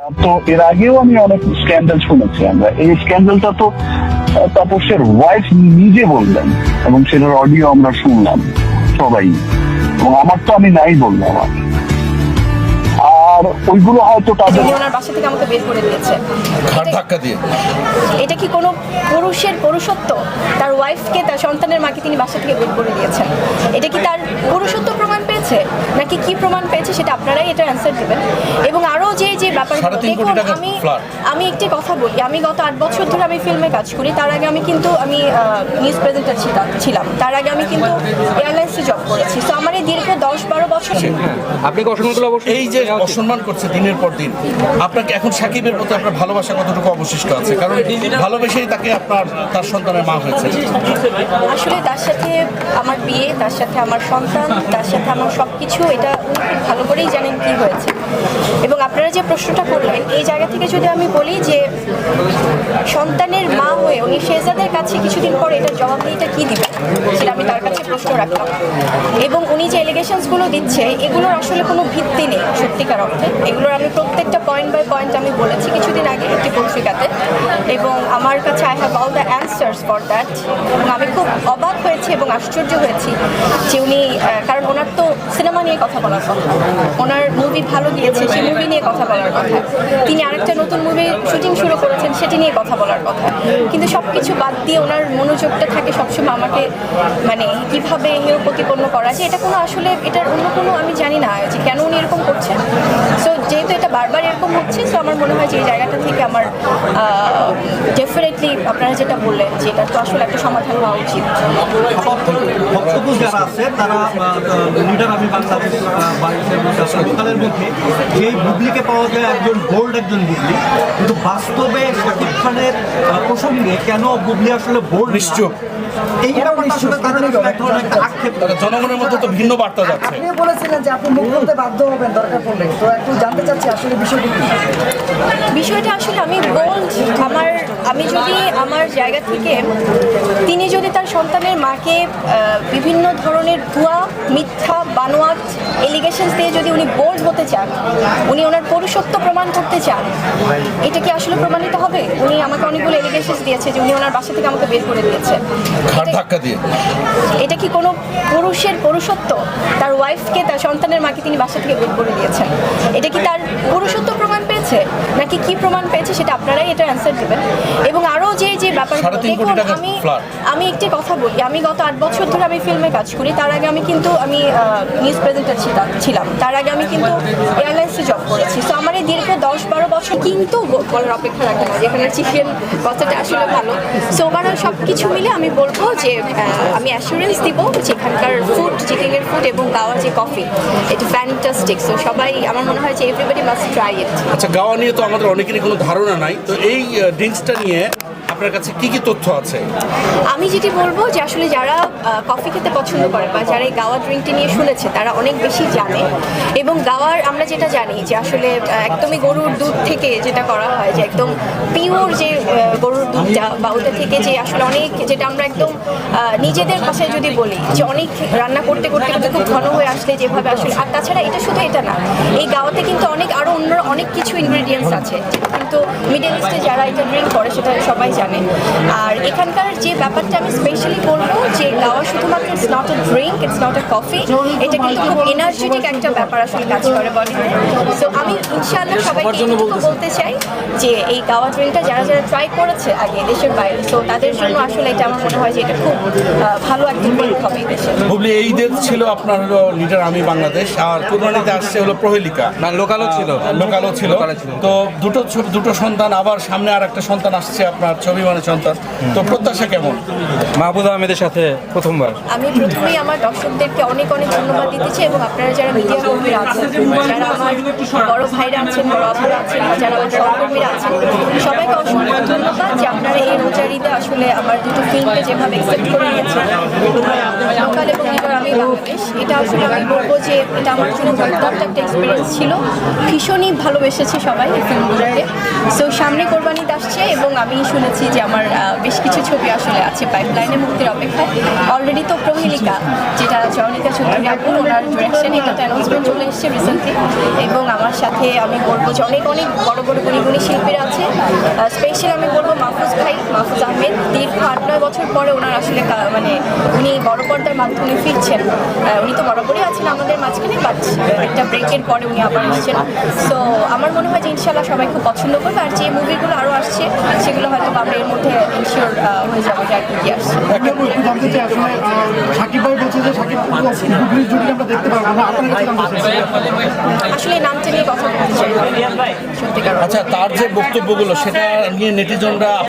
তো এর আগেও আমি অনেক স্ক্যান্ডাল শুনেছি আমরা। এই স্ক্যান্ডালটা তো তাপসের ওয়াইফ নিজে বললেন এবং সেটার অডিও আমরা শুনলাম, সবাই। এবং আমার তো আমি নাই বললাম। আর আর ওইগুলো হয়তো তাদের ওনার বাসা থেকে আমাকে বের করে দিয়েছে। ঘাট ধাক্কা দিয়ে। এটা কি কোনো পুরুষের পুরুষত্ব? তার ওয়াইফকে তার সন্তানের মাকে তিনি বাসা থেকে বের করে দিয়েছেন। এটা কি তার পুরুষত্ব প্রমাণ পেয়েছে? নাকি কি প্রমাণ পেয়েছে সেটা আপনারাই এটা অ্যান্সার দেবেন। এবং আরও যে যে ব্যাপার সাড়ে দেখুন আমি আমি একটি কথা বলি। আমি গত আট বছর ধরে আমি ফিল্মে কাজ করি। তার আগে আমি কিন্তু আমি নিউজ প্রেজেন্টার ছিলাম। তার আগে আমি কিন্তু এয়ারলাইন্সে জব করেছি। তো আমার এই দীর্ঘ দশ বারো বছর আপনাকে অসংখ্য অবশ্যই এই যে অসম্মান করছে দিনের পর দিন। আপনাকে এখন সাকিবের প্রতি আপনার ভালোবাসা কতটুকু অবশিষ্ট আছে? কারণ ভালোবেসেই তাকে আপনার, তার সন্তানের মা হয়েছে। আসলে তার সাথে আমার বিয়ে, তার সাথে আমার সন্তান, তার সাথে আমার সব কিছু এটা ভালো করেই জানেন কি হয়েছে। এবং আপনারা যে প্রশ্নটা করলেন, এই জায়গা থেকে যদি আমি বলি যে সন্তানের মা হয়ে উনি শেহজাদের কাছে কিছুদিন পরে এটা জবাব জবাবদিহিটা কি দিবেন? সেটা আমি তার কাছে রাখা এবং উনি যে এলিগেশনসগুলো দিচ্ছে, এগুলোর আসলে কোনো ভিত্তি নেই, সত্যিকার অর্থে। এগুলোর আমি প্রত্যেকটা পয়েন্ট বাই পয়েন্ট আমি বলেছি কিছুদিন আগে একটি পত্রিকাতে। এবং আমার কাছে I have all the answers for that আমি খুব অবাক হয়েছি এবং আশ্চর্য হয়েছি যে উনি কারণ ওনার তো সিনেমা নিয়ে কথা বলার কথা। ওনার মুভি ভালো গিয়েছে, সেই মুভি নিয়ে কথা বলার কথা। তিনি আরেকটা নতুন মুভির শুটিং শুরু করেছেন, সেটি নিয়ে কথা বলার কথা। কিন্তু সব কিছু বাদ দিয়ে ওনার মনোযোগটা থাকে সবসময় আমাকে মানে কীভাবে হেয় প্রতিপন্ন করা যায়, এটা কোনো আসলে, এটার অন্য কোনো আমি জানি না যে কেন উনি এরকম করছেন। যেহেতু এটা বারবার এরকম হচ্ছে সো আমার মনে হয় যে এই জায়গাটা থেকে আমার ডেফিনেটলি আপনারা যেটা বললেন যে এটা তো আসলে একটা সমাধান হওয়া উচিত। বক্তব্য যারা আছে তারা লিডার আমি বাংলাদেশ আহ, মধ্যে যেই বুবলিকে পাওয়া যায় একজন বোল্ড একজন বুবলি কিন্তু বাস্তবে শাকিব খানের আহ, প্রসঙ্গে কেন বুবলি আসলে বোল্ড নিশ্চুপ। জনগণের মধ্যে তো ভিন্ন বার্তা যাচ্ছে। আপনি বলেছিলেন যে আপনি মুখ খুলতে বাধ্য হবেন দরকার পড়লে। তো একটু জানতে চাচ্ছি আসলে বিষয়টি কি বিষয়টা আসলে আমি বোল্ড আমার আমি যদি আমার জায়গা থেকে তিনি যদি তার সন্তানের মাকে বিভিন্ন ধরনের ভুয়া মিথ্যা বানোয়াট এলিগেশনস দিয়ে যদি উনি বোল্ড হতে চান উনি ওনার পুরুষত্ব প্রমাণ করতে চান এটা কি আসলে প্রমাণিত হবে? উনি আমাকে অনেকগুলো এলিগেশনস দিয়েছে যে উনি ওনার বাসা থেকে আমাকে বের করে দিয়েছে। ধাক্কা দিয়ে? এটা কি কোনো পুরুষের পুরুষত্ব? তার ওয়াইফকে তার সন্তানের মাকে তিনি বাসা থেকে বের করে দিয়েছেন। এটা কি তার পুরুষত্ব প্রমাণ পেয়েছে? নাকি কি প্রমাণ পেয়েছে সেটা আপনারাই এটা অ্যান্সার দেবেন। এবং ব্যাপার সাড়ে তিন কোটি দেখুন টাকার আমি একটি কথা বলি আমি গত আট বছর ধরে আমি ফিল্মে কাজ করি তার আগে আমি কিন্তু আমি নিউজ প্রেজেন্টার ছিলাম। তার আগে আমি কিন্তু এয়ারলাইন্সে জব করেছি। তো আমার এই দীর্ঘ দশ বারো বছর কিন্তু বলার অপেক্ষা রাখে না যেখানে চিকেন কথাটা আসলে ভালো। সো ওভারঅল সব কিছু মিলে আমি বলব যে আমি অ্যাসুরেন্স দিব যে এখানকার ফুড চিকেনের ফুড এবং গাওয়া যে কফি এটা ফ্যান্টাস্টিক সো সবাই আমার মনে হয় যে এভরিবডি মাস্ট ট্রাই ইট আচ্ছা গাওয়া নিয়ে তো আমাদের অনেকেরই কোনো ধারণা নাই। তো এই ড্রিঙ্কসটা নিয়ে আপনার কাছে কি কি তথ্য আছে? আমি যেটি বলব যে আসলে যারা কফি খেতে পছন্দ করে বা যারা এই গাওয়া ড্রিঙ্কটি নিয়ে শুনেছে, তারা অনেক বেশি জানে। এবং গাওয়ার আমরা যেটা জানি যে আসলে একদমই গরুর দুধ থেকে যেটা করা হয় যে একদম পিওর যে গরুর দুধটা বা ওটা থেকে যে আসলে অনেক, যেটা আমরা একদম নিজেদের ভাষায় যদি বলি, যে অনেক রান্না করতে করতে করতে খুব ঘন হয়ে আসলে যেভাবে আসলে, আর তাছাড়া এটা শুধু এটা না, এই গাওয়াতে কিন্তু অনেক আরও অন্য, অনেক কিছু ইনগ্রেডিয়েন্টস আছে। কিন্তু মিডল ইস্টে যারা এটা ড্রিঙ্ক করে, সেটা সবাই জানে। আর এখানকার যে ব্যাপারটা আমি স্পেশালি বলব যে গাওয়া শুধুমাত্র it's not a drink it's not a coffee এটা কিন্তু খুব এনার্জেটিক একটা ব্যাপার আসলে কাজ করে বডিতে সো আমি ইনশাআল্লাহ সবাইকে এইটুকু বলতে চাই যে এই গাওয়া ড্রিঙ্কটা যারা যারা ট্রাই করেছে আগে দেশের বাইরে তো তাদের জন্য আসলে এটা আমার মনে হয় যে এটা খুব ভালো একটা ড্রিঙ্ক হবে এই দেশে। বুবলি এই ঈদের ছিল আপনার হলো লিডার আমি বাংলাদেশ আর কুরবানিতে আসছে হলো প্রহেলিকা। না লোকালও ছিল। লোকালও ছিল। তো দুটো দুটো সন্তান আবার সামনে আর একটা সন্তান আসছে আপনার ছবি মানে সন্তান। তো প্রত্যাশা কেমন? মাহবুব আহমেদের সাথে প্রথমবার। আমি প্রথমেই আমার দর্শকদেরকে অনেক অনেক ধন্যবাদ দিতে চাই এবং আপনারা যারা মিডিয়া কর্মীরা আছেন, যারা আমার বড় ভাইরা আছেন, বড় আছেন, যারা আমার সহকর্মীরা আছেন সবাইকে অসংখ্য ধন্যবাদ যে আপনারা রোজারিতে আসলে আমার দুটো ফিল্মকে যেভাবে অ্যাকসেপ্ট করে নিয়েছেন লোকাল এবং এবার আমি বাংলাদেশ, এটা আসলে আমি বলব যে এটা আমার জন্য দুর্দান্ত একটা এক্সপিরিয়েন্স ছিল। ভীষণই ভালোবেসেছে সবাই এই ফিল্মগুলোকে সো সামনে কোরবানিতে আসছে এবং আমি শুনেছি যে আমার বেশ কিছু ছবি আসলে আছে পাইপলাইনে মুক্তির অপেক্ষায়। অলরেডি তো প্রহেলিকা যেটা জয়নিকা চৌধুরী আপুর ওনার ডিরেকশন এটা তো অ্যানাউন্সমেন্ট চলে এসেছে রিসেন্টলি এবং আমার সাথে আমি বলব যে অনেক অনেক বড় বড় গুণী গুণী শিল্পীরা আছে। স্পেশাল আমি বলব মাহফুজ আহমেদ দীর্ঘ আট নয় বছর পরে ওনার আসলে মানে উনি বড় পর্দার মাধ্যমে ফিরছেন। উনি তো বরাবরই আছেন আমাদের মাঝখানে বাট একটা ব্রেকের পরে উনি আবার আসছেন। সো আমার মনে হয় যে ইনশাল্লাহ সবাই খুব পছন্দ করবে। আর যে মুভিগুলো আরও আসছে সেগুলো হয়তো আমরা এর মধ্যে ইনশিওর হয়ে যাব যে আর কি আসছে। সাকিব ভাই বলছে যে সাকিব আমরা দেখতে আসলে নামটা নিয়ে কথা বলতে চাই। আচ্ছা তার যে বক্তব্যগুলো সেটা নিয়ে নেটিজনরা